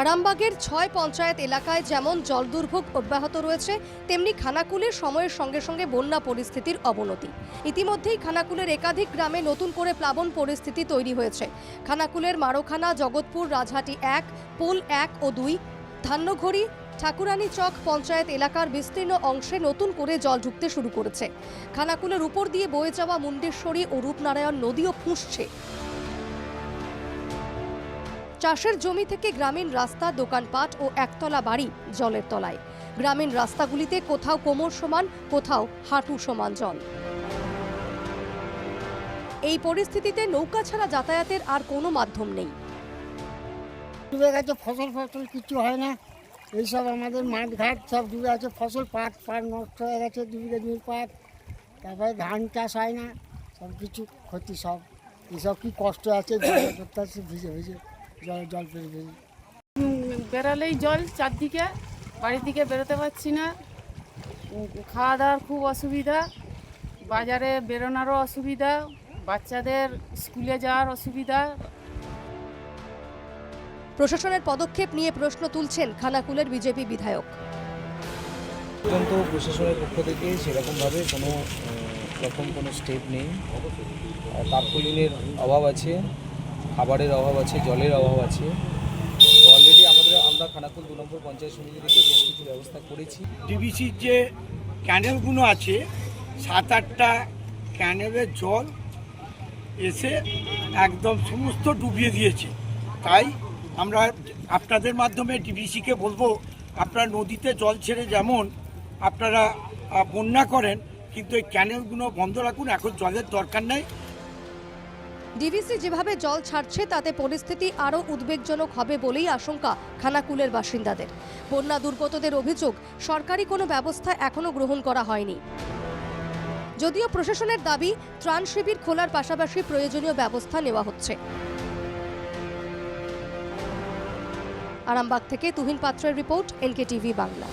আরামবাগের ছয় পঞ্চায়েত এলাকায় যেমন জল দুর্ভোগ অব্যাহত রয়েছে, তেমনি খানাকুলের সময়ের সঙ্গে সঙ্গে বন্যা পরিস্থিতির অবনতি। ইতিমধ্যেই খানাকুলের একাধিক গ্রামে নতুন করে প্লাবন পরিস্থিতি তৈরি হয়েছে। খানাকুলের মারোখানা, জগৎপুর, রাজহাটি এক, পুল এক ও দুই, ধান্যঘড়ি, ঠাকুরানী চক পঞ্চায়েত এলাকার বিস্তীর্ণ অংশে নতুন করে জল ঢুকতে শুরু করেছে। খানাকুলের উপর দিয়ে বয়ে যাওয়া মুন্ডেশ্বরী ও রূপনারায়ণ নদীও ফুঁসছে। চাষের জমি থেকে গ্রামীণ রাস্তা, দোকানপাট ও একতলা বাড়ি জলের তলায়। গ্রামীণ রাস্তাগুলিতে কোথাও কোমর সমান, কোথাও হাঁটু সমান জল। এই পরিস্থিতিতে নৌকা ছাড়া যাতায়াতের আর কোনো মাধ্যম নেই। ডুবে গেছে ফসল ফসল কিছু হয় না। এইসব আমাদের মাঠ ঘাট সব ডুবে আছে ফসল পাট পাট নষ্ট হয়ে গেছে দু বিঘে জমির পাট। তারপরে ধান চাষ হয় না, সব কিছু ক্ষতি সব। এইসব কি কষ্ট আছে, ভিজে ভিজে। জল পেয়ে বেরালেই জল চারদিকে বাড়ির দিকে বেরোতে পারছি না। খাওয়া দাওয়ার খুব অসুবিধা বাজারে বেরোনোরও অসুবিধা বাচ্চাদের স্কুলে যাওয়ার অসুবিধা। প্রশাসনের পদক্ষেপ নিয়ে প্রশ্ন তুলছেন খানাকুলের বিজেপি বিধায়ক। পর্যন্ত প্রশাসনের পক্ষ থেকে সেরকমভাবে কোনো রকম কোনো স্টেপ নেই। তারকুলিনের অভাব আছে। খাবারের অভাব আছে, জলের অভাব আছে। অলরেডি আমাদের, আমরা খানাকুল দু নম্বর পঞ্চায়েত সমিতি থেকে বেশ কিছু ব্যবস্থা করেছি। ডিবিসির যে ক্যানেলগুলো আছে, সাত আটটা ক্যানেলের জল এসে একদম সমস্ত ডুবিয়ে দিয়েছে। তাই আমরা আপনাদের মাধ্যমে ডিবিসিকে বলব, আপনারা নদীতে জল ছেড়ে যেমন আপনারা বন্যা করেন, কিন্তু এই ক্যানেলগুলো বন্ধ রাখুন, এখন জলের দরকার নেই। ডিভিসি যেভাবে জল ছাড়ছে, তাতে পরিস্থিতি আরও উদ্বেগজনক হবে বলেই আশঙ্কা খানাকুলের বাসিন্দাদের। বন্যা দুর্গতদের অভিযোগ, সরকারি কোনো ব্যবস্থা এখনও গ্রহণ করা হয়নি। যদিও প্রশাসনের দাবি, ত্রাণ শিবির খোলার পাশাপাশি প্রয়োজনীয় ব্যবস্থা নেওয়া হচ্ছে। আরামবাগ থেকে তুহিন পাত্রের রিপোর্ট এনকে টিভি বাংলা।